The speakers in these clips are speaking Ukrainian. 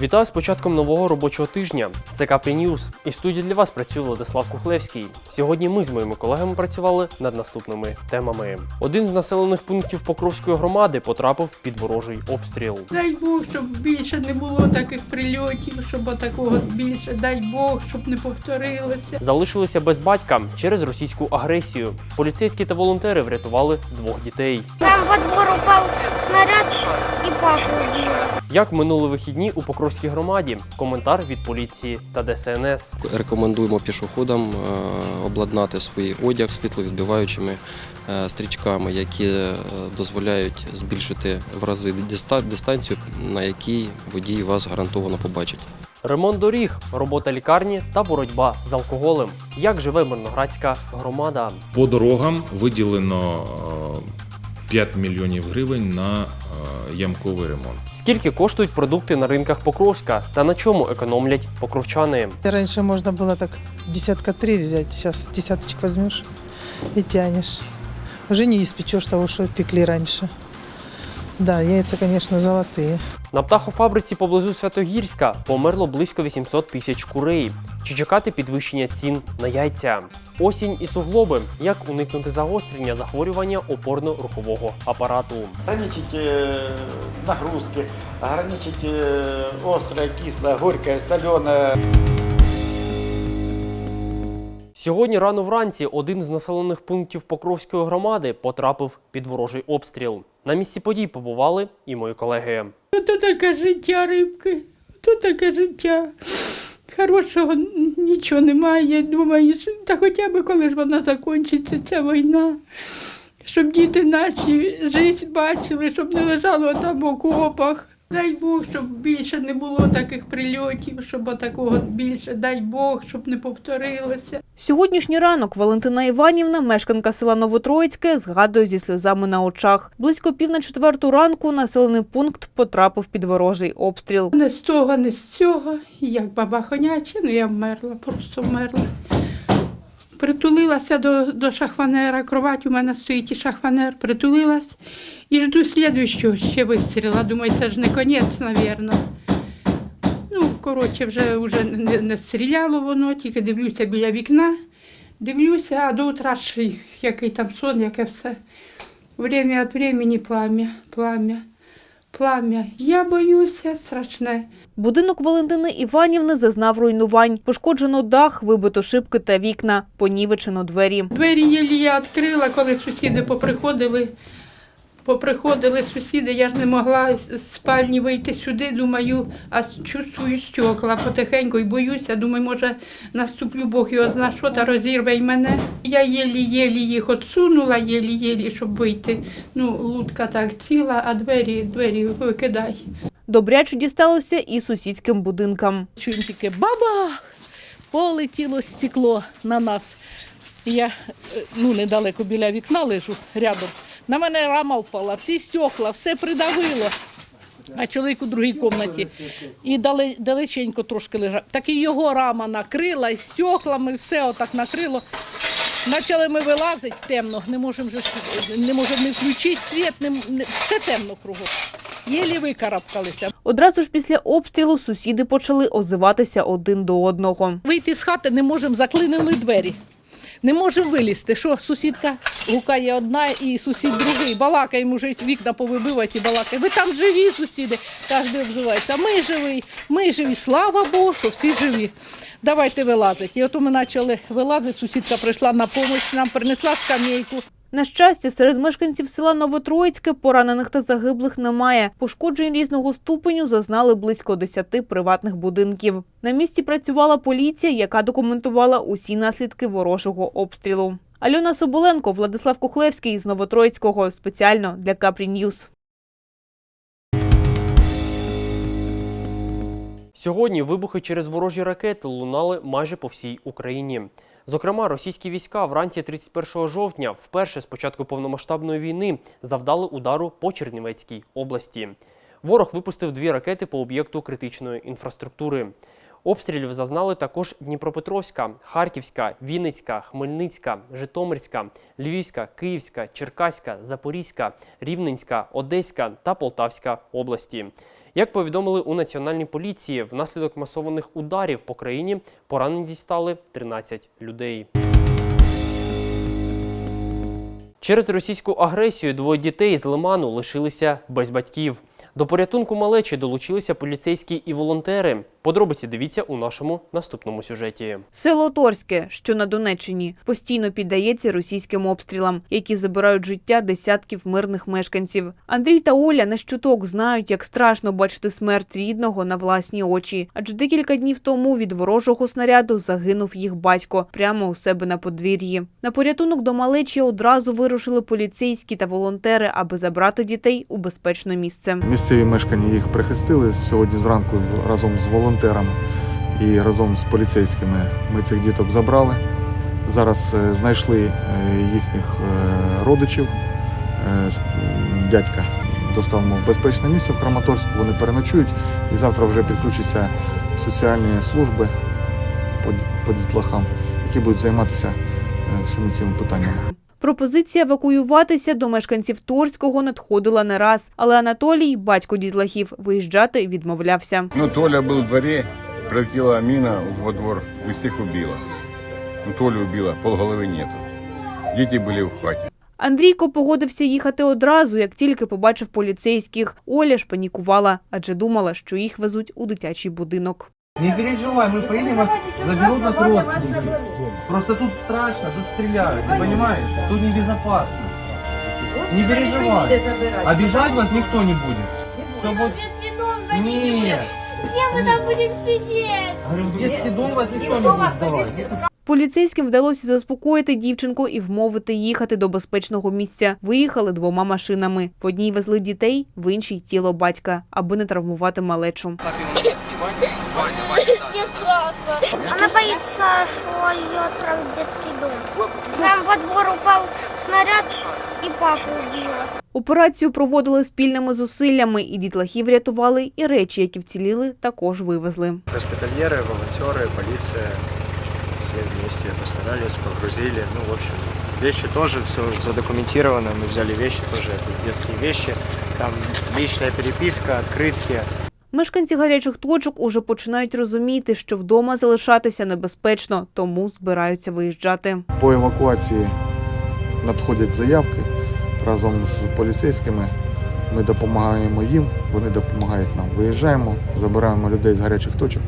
Вітаю з початком нового робочого тижня. Це Капі Ньюз. І в студії для вас працює Владислав Кухлевський. Сьогодні ми з моїми колегами працювали над наступними темами. Один з населених пунктів Покровської громади потрапив під ворожий обстріл. Дай Бог, щоб більше не було таких прильотів, щоб такого більше. Дай Бог, щоб не повторилося. Залишилися без батька через російську агресію. Поліцейські та волонтери врятували двох дітей. Нам во двор упал снаряд и папу. Як минули вихідні у Покровській громаді? Коментар від поліції та ДСНС. Рекомендуємо пішоходам е, обладнати свій одяг світловідбиваючими е, стрічками, які е, дозволяють збільшити в рази дистанцію, на якій водій вас гарантовано побачить. Ремонт доріг, робота лікарні та боротьба з алкоголем. Як живе Мирноградська громада? По дорогам виділено е, 5 мільйонів гривень на ямковий ремонт. Скільки коштують продукти на ринках Покровська та на чому економлять покровчани? Раньше можно было так десятка три взять, сейчас десяточек возьмешь и тянешь. Уже не испечешь того, что пекли раньше. Да, яйца, конечно, золотые. На птахофабриці поблизу Святогірська померло близько 800 тисяч курей. Чи чекати підвищення цін на яйця? Осінь і суглоби. Як уникнути загострення захворювання опорно-рухового апарату? ограничить э, нагрузки, ограничить э, острое, кислое, горькое, соленое. Сьогодні рано вранці один з населених пунктів Покровської громади потрапив під ворожий обстріл. На місці подій побували і мої колеги. Ото таке життя, рибки. Ото таке життя. Хорошого нічого немає. Думаєш, та хоча б коли ж вона закінчиться, ця війна. Щоб діти наші життя бачили, щоб не лежало там в окопах. Дай Бог, щоб більше не було таких прильотів, щоб такого більше, дай Бог, щоб не повторилося. Сьогоднішній ранок Валентина Іванівна, мешканка села Новотроїцьке, згадує зі сльозами на очах. Близько пів на четверту ранку населений пункт потрапив під ворожий обстріл. Не з того, не з цього. Як баба хоняча, ну я вмерла, просто вмерла. Притулилася до, до шахванера, кровать у мене стоїть і шахванер, притулилась і жду слідуючого ще вистріла. Думаю, це ж не конець, мабуть. Ну, коротше, вже, вже не, не стріляло воно, тільки дивлюся біля вікна, дивлюся, а до утра ж який там сон, яке все. Время від времени пламя, пламя, пламя. Я боюся, страшне. Будинок Валентини Іванівни зазнав руйнувань. Пошкоджено дах, вибито шибки та вікна, понівечено двері. Двері єлі я відкрила, коли сусіди поприходили. Поприходили сусіди, я ж не могла з спальні вийти сюди, думаю, а чувствую стекла потихеньку і боюся, думаю, може наступлю Бог його зна що та розірве й мене. Я єлі-єлі їх отсунула, єлі-єлі, щоб вийти. Ну, лутка так ціла, а двері, двері викидай. Добряче дісталося і сусідським будинкам. Чуємо тільки бабах! Полетіло стекло на нас. Я е, ну, недалеко біля вікна лежу рядом. На мене рама впала, всі стекла, все придавило. А чоловік у другій кімнаті. І далеченько трошки лежав. Так і його рама накрила, і стеклами все отак накрило. Почали ми вилазити темно, не можемо же не можемо не включити світ, не, не, все темно кругом. Єлі викарабкалися. Одразу ж після обстрілу сусіди почали озиватися один до одного. Вийти з хати не можемо, заклинили двері. Не може вилізти. Що сусідка гукає одна і сусід другий. Балакаємо вже вікна повибивати і балакає. Ви там живі, сусіди? Кожен обзивається. Ми живі, ми живі. Слава Богу, що всі живі. Давайте вилазити. І от ми почали вилазити. Сусідка прийшла на допомогу, нам принесла скамейку. На щастя, серед мешканців села Новотроїцьке поранених та загиблих немає. Пошкоджень різного ступеню зазнали близько 10 приватних будинків. На місці працювала поліція, яка документувала усі наслідки ворожого обстрілу. Альона Соболенко, Владислав Кухлевський з Новотроїцького спеціально для Капрі Ньюз. Сьогодні вибухи через ворожі ракети лунали майже по всій Україні. Зокрема, російські війська вранці 31 жовтня, вперше з початку повномасштабної війни, завдали удару по Чернівецькій області. Ворог випустив дві ракети по об'єкту критичної інфраструктури. Обстрілів зазнали також Дніпропетровська, Харківська, Вінницька, Хмельницька, Житомирська, Львівська, Київська, Черкаська, Запорізька, Рівненська, Одеська та Полтавська області. Як повідомили у національній поліції, внаслідок масованих ударів по країні поранені дістали 13 людей. Через російську агресію двоє дітей з Лиману лишилися без батьків. До порятунку малечі долучилися поліцейські і волонтери. Подробиці дивіться у нашому наступному сюжеті. Село Торське, що на Донеччині, постійно піддається російським обстрілам, які забирають життя десятків мирних мешканців. Андрій та Оля не щуток знають, як страшно бачити смерть рідного на власні очі. Адже декілька днів тому від ворожого снаряду загинув їх батько прямо у себе на подвір'ї. На порятунок до малечі одразу вирушили поліцейські та волонтери, аби забрати дітей у безпечне місце. Місцеві мешкання їх прихистили сьогодні зранку разом з волонтерами і разом з поліцейськими. Ми цих діток забрали. Зараз е, знайшли е, їхніх е, родичів. Дядька доставимо в безпечне місце в Краматорську. Вони переночують і завтра вже підключаться соціальні служби по, дітлахам, які будуть займатися всіми цими питаннями. Пропозиція евакуюватися до мешканців Торського надходила не раз, але Анатолій, батько дітлахів, виїжджати відмовлявся. Ну, Толя был в дворе, пролетела мина во двор и всех убила. Ну, Толю убила, полголовы нету. Дети были в хате. Андрійко погодився їхати одразу, як тільки побачив поліцейських. Оля ж панікувала, адже думала, що їх везуть у дитячий будинок. Не переживай, мы поедем, вас заберут нас родственники. Просто тут страшно, тут стреляют, ты понимаешь? Тут небезопасно. Не переживай. Обижать вас никто не будет. Все будет... Нет. Где вы там будете сидеть? Говорю, в детский дом вас никто не будет сдавать. Поліцейським вдалося заспокоїти дівчинку і вмовити їхати до безпечного місця. Виїхали двома машинами. В одній везли дітей, в іншій тіло батька, аби не травмувати малечу. Мне страшно. Она боится, что ее отправят в детский дом. Нам во двор упал снаряд и папу убило. Операцію проводили спільними зусиллями, і дітлахів рятували, і речі, які вціліли, також вивезли. Госпитальеры, волонтеры, полиция, все вместе постарались, погрузили. Ну, в общем, вещи тоже, все задокументировано. Мы взяли вещи тоже, это детские вещи. Там личная переписка, открытки. Мешканці гарячих точок уже починають розуміти, що вдома залишатися небезпечно, тому збираються виїжджати. По евакуації надходять заявки разом з поліцейськими. Ми допомагаємо їм, вони допомагають нам. Виїжджаємо, забираємо людей з гарячих точок,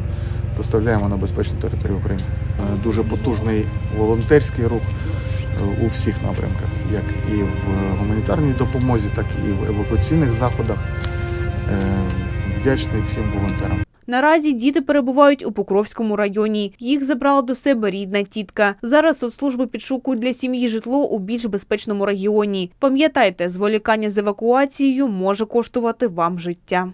доставляємо на безпечну територію України. Е, Дуже потужний волонтерський рух е, у всіх напрямках, як і в гуманітарній допомозі, так і в евакуаційних заходах. Вдячний всім волонтерам. Наразі діти перебувають у Покровському районі. Їх забрала до себе рідна тітка. Зараз соцслужби підшукують для сім'ї житло у більш безпечному регіоні. Пам'ятайте, зволікання з евакуацією може коштувати вам життя.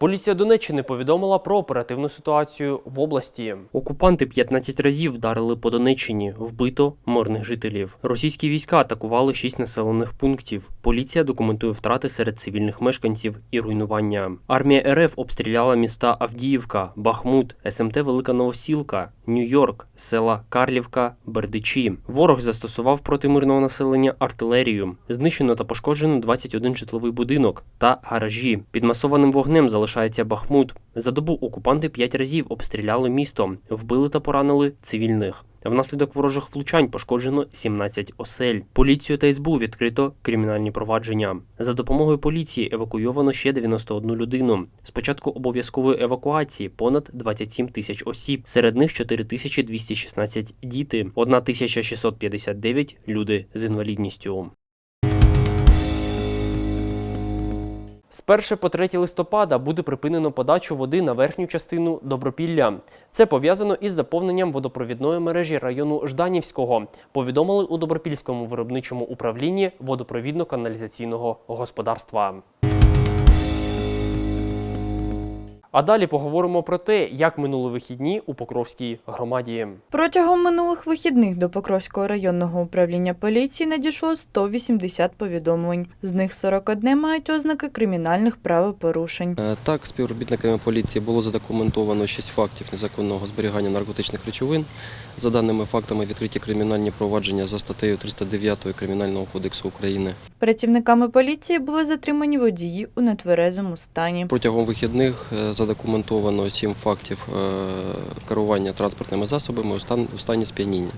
Поліція Донеччини повідомила про оперативну ситуацію в області. Окупанти 15 разів вдарили по Донеччині, вбито мирних жителів. Російські війська атакували 6 населених пунктів. Поліція документує втрати серед цивільних мешканців і руйнування. Армія РФ обстріляла міста Авдіївка, Бахмут, СМТ Велика Новосілка, Нью-Йорк, села Карлівка, Бердичі. Ворог застосував проти мирного населення артилерію. Знищено та пошкоджено 21 житловий будинок та гаражі. Під масованим вогнем залишається Бахмут. За добу окупанти 5 разів обстріляли місто, вбили та поранили цивільних. Внаслідок ворожих влучань пошкоджено 17 осель. Поліцію та СБУ відкрито кримінальні провадження. За допомогою поліції евакуйовано ще 91 людину. З початку обов'язкової евакуації понад 27 тисяч осіб. Серед них 4216 діти, 1659 люди з інвалідністю. З 1 по 3 листопада буде припинено подачу води на верхню частину Добропілля. Це пов'язано із заповненням водопровідної мережі району Жданівського, повідомили у Добропільському виробничому управлінні водопровідно-каналізаційного господарства. А далі поговоримо про те, як минули вихідні у Покровській громаді. Протягом минулих вихідних до Покровського районного управління поліції надійшло 180 повідомлень. З них 41 мають ознаки кримінальних правопорушень. Е, Так, співробітниками поліції було задокументовано 6 фактів незаконного зберігання наркотичних речовин. За даними фактами відкриті кримінальні провадження за статтею 309 Кримінального кодексу України. Працівниками поліції були затримані водії у нетверезому стані. Протягом вихідних е, задокументовано сім фактів е, керування транспортними засобами у стан- у стані сп'яніння.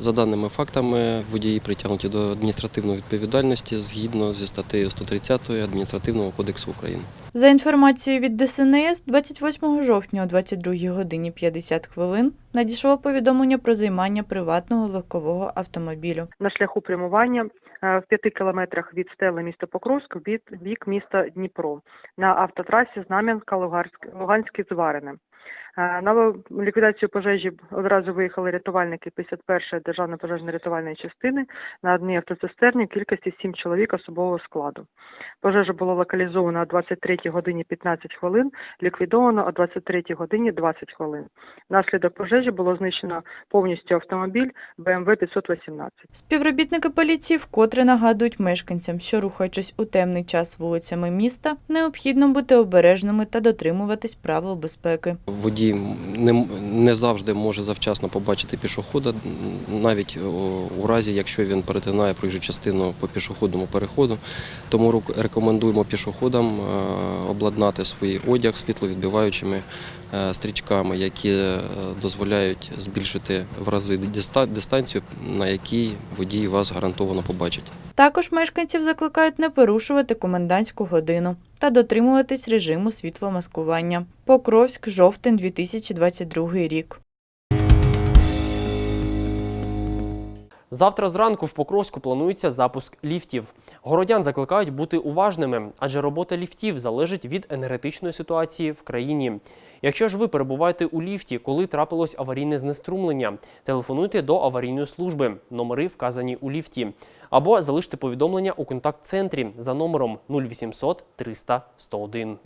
За даними фактами, водії притягнуті до адміністративної відповідальності згідно зі статтею 130 Адміністративного кодексу України. За інформацією від ДСНС, 28 жовтня о 22 годині 50 хвилин надійшло повідомлення про займання приватного легкового автомобілю. на шляху прямування в п'яти кілометрах від стели міста Покровськ від бік- міста Дніпро на автотрасі Знам'янка Луганськ- Луганське Зварине. Е, На ліквідацію пожежі одразу виїхали рятувальники 51-ї державної пожежно-рятувальної частини на одній автоцистерні в кількості 7 чоловік особового складу. Пожежа було локалізовано о 23 годині 15 хвилин, ліквідовано о 23 годині 20 хвилин. Внаслідок пожежі було знищено повністю автомобіль BMW 518. Співробітники поліції вкотре нагадують мешканцям, що рухаючись у темний час вулицями міста, необхідно бути обережними та дотримуватись правил безпеки. Водій не, не завжди може завчасно побачити пішохода, навіть у разі, якщо він перетинає проїжджу частину по пішохідному переходу. Тому рекомендуємо пішоходам е, обладнати свій одяг світловідбиваючими е, стрічками, які е, дозволяють збільшити в рази диста- дистанцію, на якій водій вас гарантовано побачить. Також мешканців закликають не порушувати комендантську годину та дотримуватись режиму світломаскування. Покровськ, жовтень 2022 рік. Завтра зранку в Покровську планується запуск ліфтів. Городян закликають бути уважними, адже робота ліфтів залежить від енергетичної ситуації в країні. Якщо ж ви перебуваєте у ліфті, коли трапилось аварійне знеструмлення, телефонуйте до аварійної служби, номери вказані у ліфті, або залиште повідомлення у контакт-центрі за номером 0800 300 101.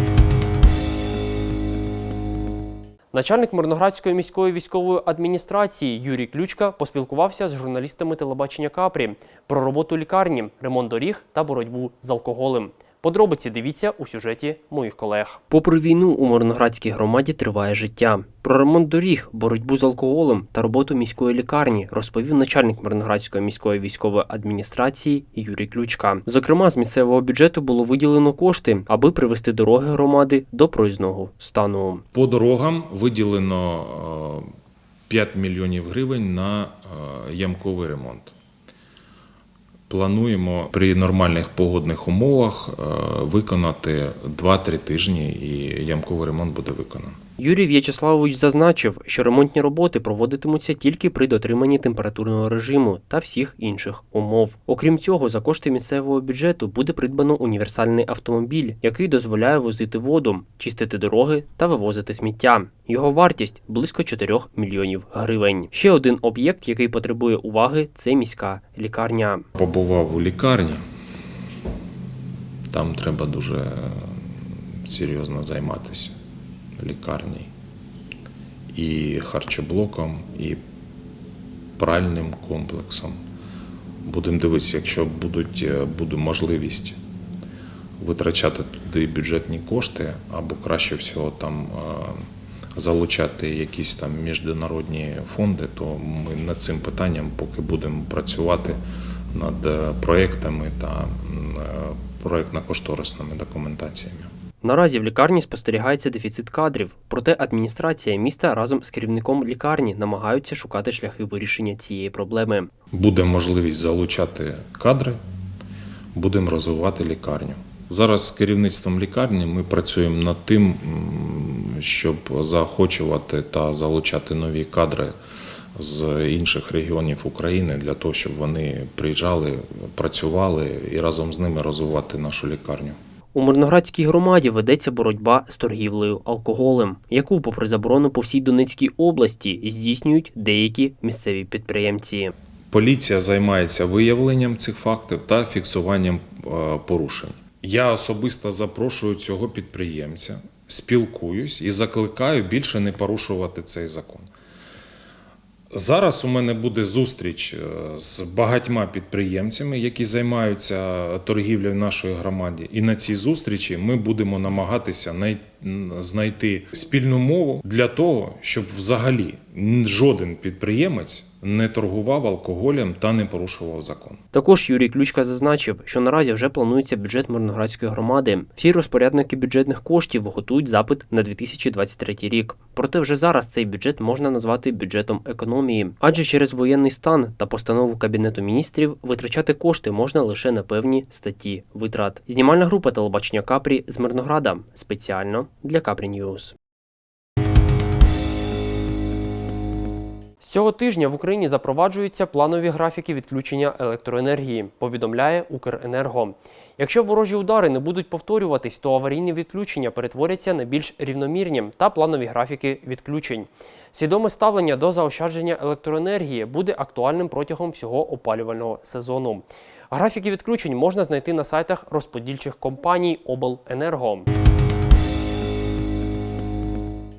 Начальник Мирноградської міської військової адміністрації Юрій Ключка поспілкувався з журналістами телебачення Капрі про роботу лікарні, ремонт доріг та боротьбу з алкоголем. Подробиці дивіться у сюжеті моїх колег. Попри війну у Мирноградській громаді триває життя. Про ремонт доріг, боротьбу з алкоголем та роботу міської лікарні розповів начальник Мирноградської міської військової адміністрації Юрій Ключка. Зокрема, з місцевого бюджету було виділено кошти, аби привести дороги громади до проїзного стану. По дорогам виділено е, 5 мільйонів гривень на е, ямковий ремонт. Плануємо при нормальних погодних умовах е, виконати 2-3 тижні, і ямковий ремонт буде виконаний. Юрій В'ячеславович зазначив, що ремонтні роботи проводитимуться тільки при дотриманні температурного режиму та всіх інших умов. Окрім цього, за кошти місцевого бюджету буде придбано універсальний автомобіль, який дозволяє возити воду, чистити дороги та вивозити сміття. Його вартість близько 4 мільйонів гривень. Ще один об'єкт, який потребує уваги, це міська лікарня. Побував у лікарні. Там треба дуже серйозно займатися лікарні. І харчоблоком, і пральним комплексом. Будемо дивитися, якщо будуть, е, буде можливість витрачати туди бюджетні кошти, або краще всього там е, залучати якісь там міжнародні фонди, то ми над цим питанням поки будемо працювати над е, проектами та проектно-кошторисними документаціями. Наразі в лікарні спостерігається дефіцит кадрів, проте адміністрація міста разом з керівником лікарні намагаються шукати шляхи вирішення цієї проблеми. Буде можливість залучати кадри, будемо розвивати лікарню. Зараз з керівництвом лікарні ми працюємо над тим, щоб заохочувати та залучати нові кадри з інших регіонів України для того, щоб вони приїжджали, працювали і разом з ними розвивати нашу лікарню. У Мирноградській громаді ведеться боротьба з торгівлею алкоголем, яку, попри заборону по всій Донецькій області, здійснюють деякі місцеві підприємці. Поліція займається виявленням цих фактів та фіксуванням е, порушень. Я особисто запрошую цього підприємця, спілкуюсь і закликаю більше не порушувати цей закон. Зараз у мене буде зустріч е, з багатьма підприємцями, які займаються торгівлею нашої громаді. І на цій зустрічі ми будемо намагатися знайти спільну мову для того, щоб взагалі жоден підприємець не торгував алкоголем та не порушував закон. Також Юрій Ключка зазначив, що наразі вже планується бюджет Мирноградської громади. Всі розпорядники бюджетних коштів готують запит на 2023 рік. Проте вже зараз цей бюджет можна назвати бюджетом економії, адже через воєнний стан та постанову Кабінету міністрів витрачати кошти можна лише на певні статті витрат. Знімальна група телебачення Капрі з Мирнограда спеціально для Капрі Ньюз. Цього тижня в Україні запроваджуються планові графіки відключення електроенергії, повідомляє Укренерго. Якщо ворожі удари не будуть повторюватись, то аварійні відключення перетворяться на більш рівномірні та планові графіки відключень. Свідоме ставлення до заощадження електроенергії буде актуальним протягом всього опалювального сезону. Графіки відключень можна знайти на сайтах розподільчих компаній Обленерго.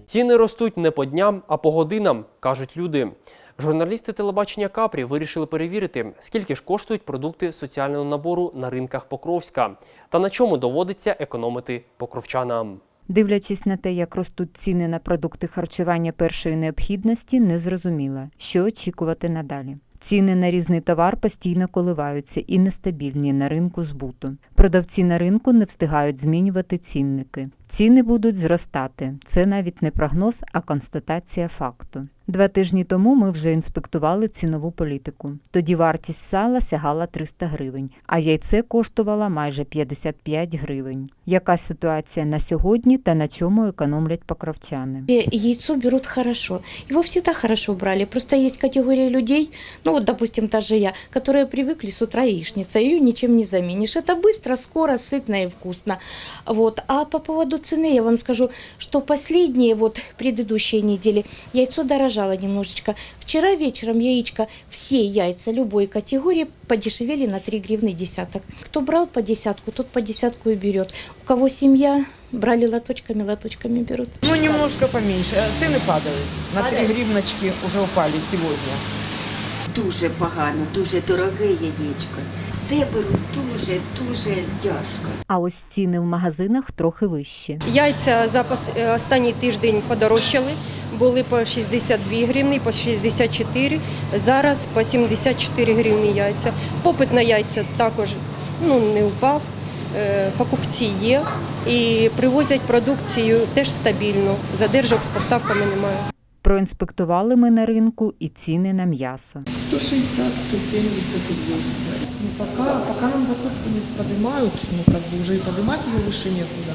Ціни ростуть не по дням, а по годинам, кажуть люди. Журналісти телебачення Капрі вирішили перевірити, скільки ж коштують продукти соціального набору на ринках Покровська та на чому доводиться економити покровчанам. Дивлячись на те, як ростуть ціни на продукти харчування першої необхідності, не зрозуміла, що очікувати надалі. Ціни на різний товар постійно коливаються і нестабільні на ринку збуту. Продавці на ринку не встигають змінювати цінники. Ціни будуть зростати. Це навіть не прогноз, а констатація факту. Два тижні тому ми вже інспектували цінову політику. Тоді вартість сала сягала 300 гривень, а яйце коштувало майже 55 гривень. Яка ситуація на сьогодні та на чому економлять покровчани? Яйцо берут хорошо. Его всегда хорошо брали. Просто есть категория людей, ну вот, допустим, та же я, которые привыкли с утра яичница, ее ничем не заменишь. Это быстро, скоро, сытно и вкусно. Вот. А по поводу цены я вам скажу, что последние вот предыдущие недели яйцо дорожало немножечко. Вчера вечером яичко, все яйца любой категории подешевели на 3 гривны десяток. Кто брал по десятку, тот по десятку и берет. У кого семья, брали лоточками, лоточками берут. Ну, немножко поменьше. Цены падают. На 3 гривночки уже упали сегодня. Дуже погано, дуже дороге яєчко. Все беруть дуже, дуже тяжко. А ось ціни в магазинах трохи вищі. Яйця за останній тиждень подорожчали. Були по 62 гривні, по 64, зараз по 74 гривні яйця. Попит на яйця також ну, не впав, Е, покупці є і привозять продукцію теж стабільно. Задержок з поставками немає. Проінспектували ми на ринку і ціни на м'ясо. 160, 170 и 200. Ну, пока, пока нам закупку не поднимают, ну, как бы уже и поднимать ее выше некуда.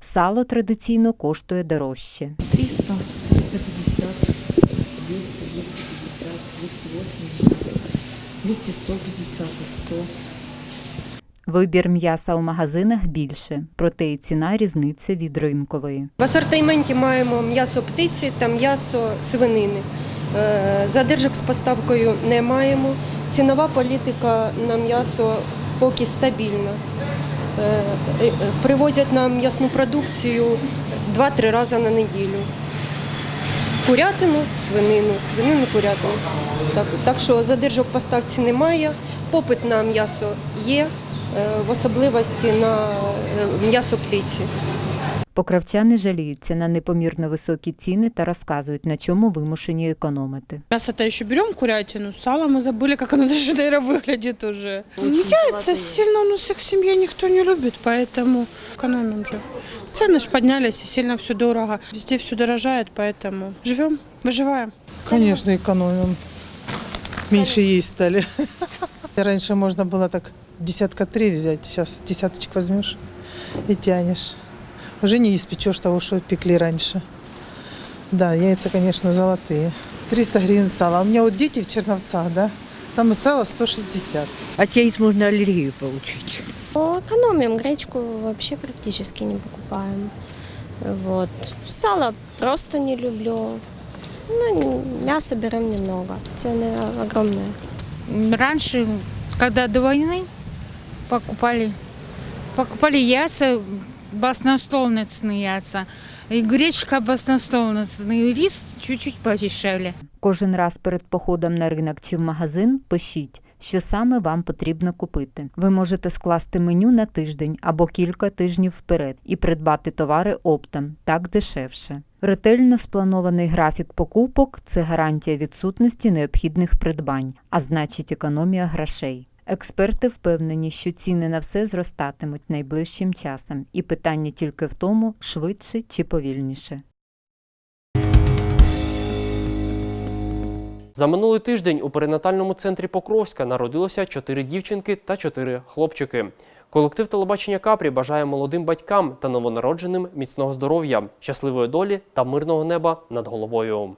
Сало традиційно коштує дорожче. 300, 350, 200, 250, 280, 200, 150 и 100. Вибір м'яса у магазинах більше, проте і ціна різниця від ринкової. В асортименті маємо м'ясо птиці та м'ясо свинини. Е, Задержок з поставкою не маємо. Цінова політика на м'ясо поки стабільна. Е, е, Привозять нам м'ясну продукцію 2-3 рази на неділю. Курятину, свинину, свинину, курятину. Так, так що задержок поставці немає. Попит на м'ясо є, е, в особливості на м'ясо птиці. Покравчани жаліються на непомірно високі ціни та розказують, на чому вимушені економити. Мясо-то еще берем курятину, сало мы забыли, как оно даже, наверное, выглядит уже. Яйца сильно у нас их в семье никто не любит, поэтому экономим же. Цены ж поднялись, и сильно все дорого. Везде все дорожает, поэтому живем, выживаем. Конечно, экономим. Меньше есть стали. Раньше можно было так десятка три взять, сейчас десяточек возьмешь и тянешь. Уже не испечешь того, что пекли раньше. Да, яйца, конечно, золотые. 300 гривен сала. У меня вот дети в Черновцах, да, там и сало 160. От яиц можно аллергию получить. Ну, Экономим, гречку вообще практически не покупаем. Вот. Сало просто не люблю. Ну, мясо берем немного. Цены огромные. Раньше, когда до войны покупали, покупали яйца, баснословно яйца. И гречка баснословно и рис чуть-чуть подешевле. Кожен раз перед походом на ринок чи в магазин пишіть, що саме вам потрібно купити. Ви можете скласти меню на тиждень або кілька тижнів вперед і придбати товари оптом, так дешевше. Ретельно спланований графік покупок це гарантія відсутності необхідних придбань, а значить економія грошей. Експерти впевнені, що ціни на все зростатимуть найближчим часом, і питання тільки в тому, швидше чи повільніше. За минулий тиждень у перинатальному центрі Покровська народилося чотири дівчинки та чотири хлопчики. Колектив телебачення Капрі бажає молодим батькам та новонародженим міцного здоров'я, щасливої долі та мирного неба над головою.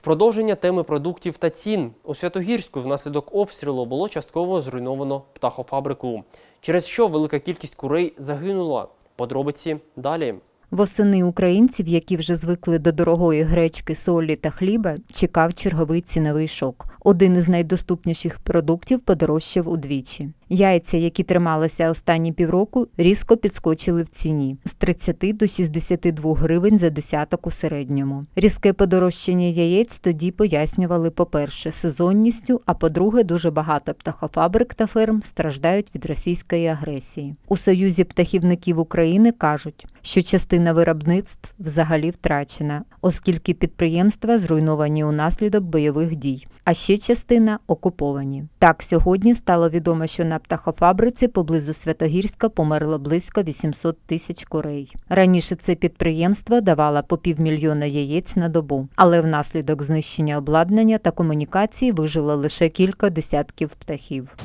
В продовження теми продуктів та цін у Святогірську внаслідок обстрілу було частково зруйновано птахофабрику, через що велика кількість курей загинула. Подробиці далі. Восени українців, які вже звикли до дорогої гречки, солі та хліба, чекав черговий ціновий шок. Один із найдоступніших продуктів подорожчав удвічі. Яйця, які трималися останні півроку, різко підскочили в ціні з 30 до 62 гривень за десяток у середньому. Різке подорожчання яєць тоді пояснювали, по-перше, сезонністю, а по-друге, дуже багато птахофабрик та ферм страждають від російської агресії. У Союзі птахівників України кажуть, що частина виробництв взагалі втрачена, оскільки підприємства зруйновані унаслідок бойових дій, а ще частина окуповані. Так, сьогодні стало відомо, що на птахофабриці поблизу Святогірська померло близько 800 тисяч курей. Раніше це підприємство давало по півмільйона яєць на добу, але внаслідок знищення обладнання та комунікації вижило лише кілька десятків птахів.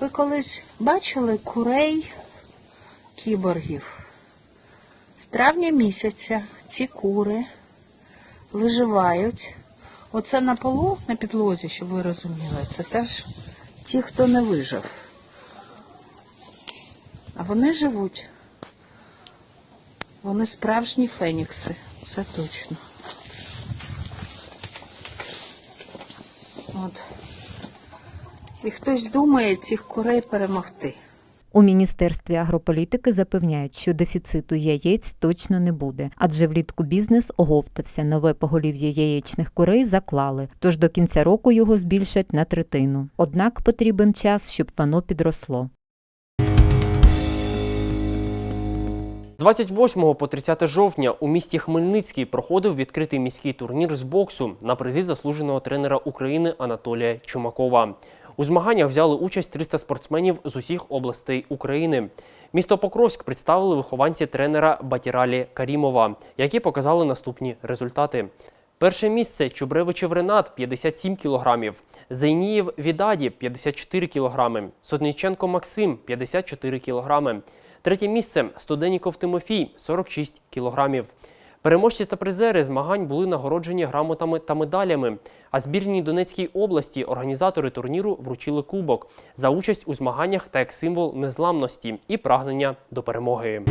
Ви колись бачили курей кіборгів? З травня місяця ці кури виживають. Оце на полу, на підлозі, щоб ви розуміли, це теж ті, хто не вижив. А вони живуть. Вони справжні фенікси, це точно. От. І хтось думає цих курей перемогти. У міністерстві агрополітики запевняють, що дефіциту яєць точно не буде, адже влітку бізнес оговтався. Нове поголів'я яєчних курей заклали, тож до кінця року його збільшать на третину. Однак потрібен час, щоб воно підросло. З 28 по 30 жовтня у місті Хмельницький проходив відкритий міський турнір з боксу на призі заслуженого тренера України Анатолія Чумакова. У змаганнях взяли участь 300 спортсменів з усіх областей України. Місто Покровськ представили вихованці тренера Батіралі Карімова, які показали наступні результати. Перше місце Чубревичев Ренат 57 кілограмів, Зайнієв Відаді 54 кілограми, Сотніченко Максим 54 кілограми. Третє місце Студеніков Тимофій 46 кілограмів. Переможці та призери змагань були нагороджені грамотами та медалями. А збірній Донецькій області організатори турніру вручили кубок за участь у змаганнях та як символ незламності і прагнення до перемоги.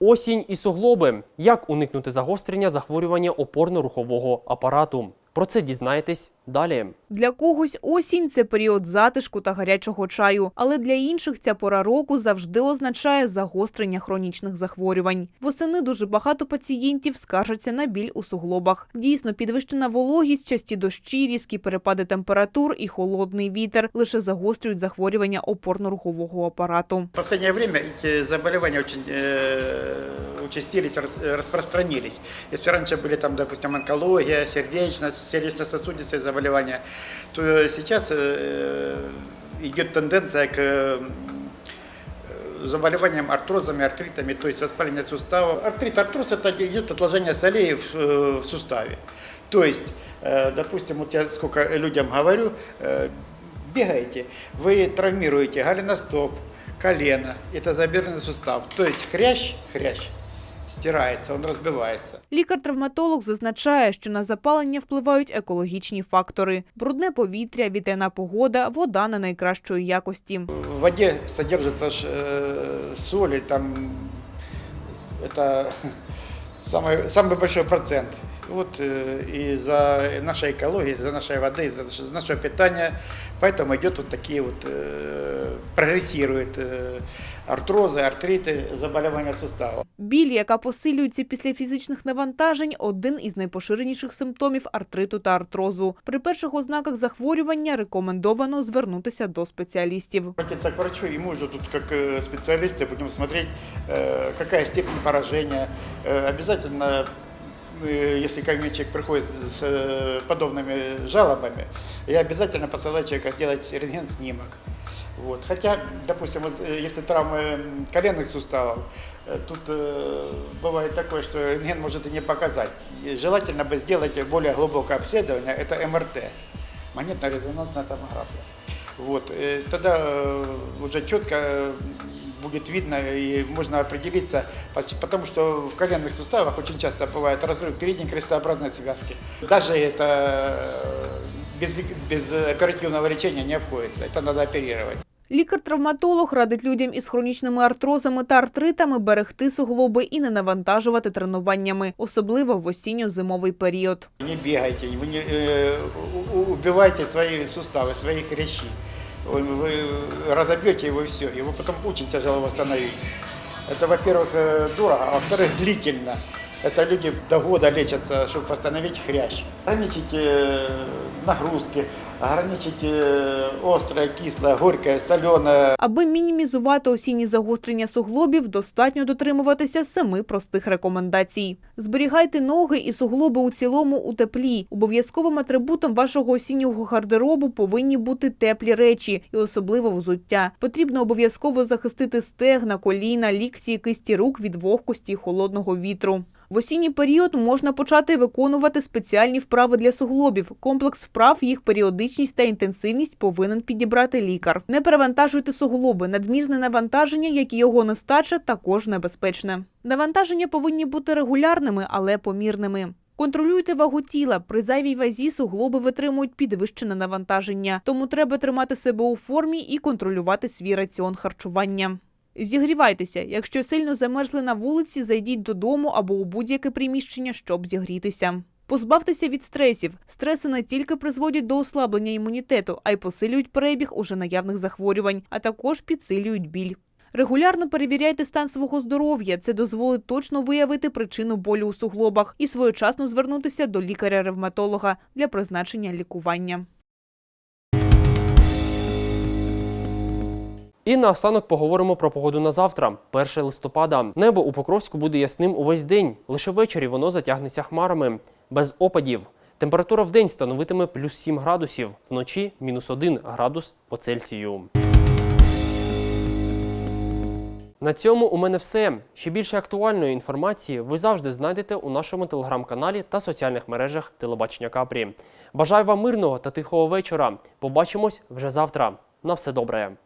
Осінь і суглоби. Як уникнути загострення захворювання опорно-рухового апарату? Про це дізнаєтесь далі. Для когось осінь це період затишку та гарячого чаю, але для інших ця пора року завжди означає загострення хронічних захворювань. Восени дуже багато пацієнтів скаржаться на біль у суглобах. Дійсно, підвищена вологість, часті дощі, різкі перепади температур і холодний вітер лише загострюють захворювання опорно-рухового апарату. В последнее время эти заболевания очень э, участились, рас- распространились. Если раньше были там, допустим, онкология, сердечность, сердечно-сосудистые заболевания, то сейчас э, идет тенденция к э, заболеваниям артрозами, артритами, то есть воспаление суставов. Артрит, артроз – это идет отложение солей в, э, в суставе. То есть, э, допустим, вот я сколько людям говорю, э, бегаете, вы травмируете голеностоп, колено, это забедренный сустав. То есть хрящ, хрящ стирается, он розбивається. Лікар-травматолог зазначає, що на запалення впливають екологічні фактори: брудне повітря, вітряна погода, вода не найкращої якості. В воді содержиться ж, солі там это самый, самый большой процент. Вот э, из-за нашей экологии, из-за нашей воды, из-за наш- нашего питания. Поэтому идет вот такие вот, э, прогрессируют э, артрозы, артриты, заболевания суставов. Біль, яка посилюється після фізичних навантажень, один із найпоширеніших симптомів артриту та артрозу. При перших ознаках захворювання рекомендовано звернутися до спеціалістів. Обратиться к врачу, и мы уже тут как э, специалисты будем смотреть, э, какая степень поражения. Э, Обязательно, э, если ко мне человек приходит с э, подобными жалобами, я обязательно посылаю человека сделать рентген-снимок. Вот. Хотя, допустим, вот, э, если травмы коленных суставов, тут э, бывает такое, что рентген может и не показать. И желательно бы сделать более глубокое обследование, это МРТ, магнитно-резонансная томография. Вот, э, тогда э, уже четко будет видно и можно определиться, поч- потому что в коленных суставах очень часто бывает разрыв передней крестообразной связки. Даже это э, без, ли- без оперативного лечения не обходится, это надо оперировать. Лікар-травматолог радить людям із хронічними артрозами та артритами берегти суглоби і не навантажувати тренуваннями, особливо в осінньо-зимовий період. Не бегайте, вы не, э, у- у- убивайте свои суставы, свои хрящи. Вы, вы разобьете его и все, его потом очень тяжело восстановить. Это, во-первых, э, дорого, а во-вторых, длительно. Это люди до года лечатся, чтобы восстановить хрящ. Ограничите э, нагрузки, ограничите э, острое, кислое, горькое, соленое. Аби мінімізувати осінні загострення суглобів, достатньо дотримуватися семи простих рекомендацій. Зберігайте ноги і суглоби у цілому у теплі. Обов'язковим атрибутом вашого осіннього гардеробу повинні бути теплі речі і особливо взуття. Потрібно обов'язково захистити стегна, коліна, лікті і кисті рук від вогкості і холодного вітру. В осінній період можна почати виконувати спеціальні вправи для суглобів. Комплекс вправ, їх періодичність та інтенсивність повинен підібрати лікар. Не перевантажуйте суглоби. Надмірне навантаження, як і його нестача, також небезпечне. Навантаження повинні бути регулярними, але помірними. Контролюйте вагу тіла. При зайвій вазі суглоби витримують підвищене навантаження, тому треба тримати себе у формі і контролювати свій раціон харчування. Зігрівайтеся. Якщо сильно замерзли на вулиці, зайдіть додому або у будь-яке приміщення, щоб зігрітися. Позбавтеся від стресів. Стреси не тільки призводять до ослаблення імунітету, а й посилюють перебіг уже наявних захворювань, а також підсилюють біль. Регулярно перевіряйте стан свого здоров'я. Це дозволить точно виявити причину болю у суглобах і своєчасно звернутися до лікаря-ревматолога для призначення лікування. І наостанок поговоримо про погоду на завтра, 1 листопада. Небо у Покровську буде ясним увесь день. Лише ввечері воно затягнеться хмарами, без опадів. Температура в день становитиме плюс 7 градусів, вночі мінус 1 градус по Цельсію. На цьому у мене все. Ще більше актуальної інформації ви завжди знайдете у нашому телеграм-каналі та соціальних мережах Телебачення Капрі. Бажаю вам мирного та тихого вечора. Побачимось вже завтра. На все добре.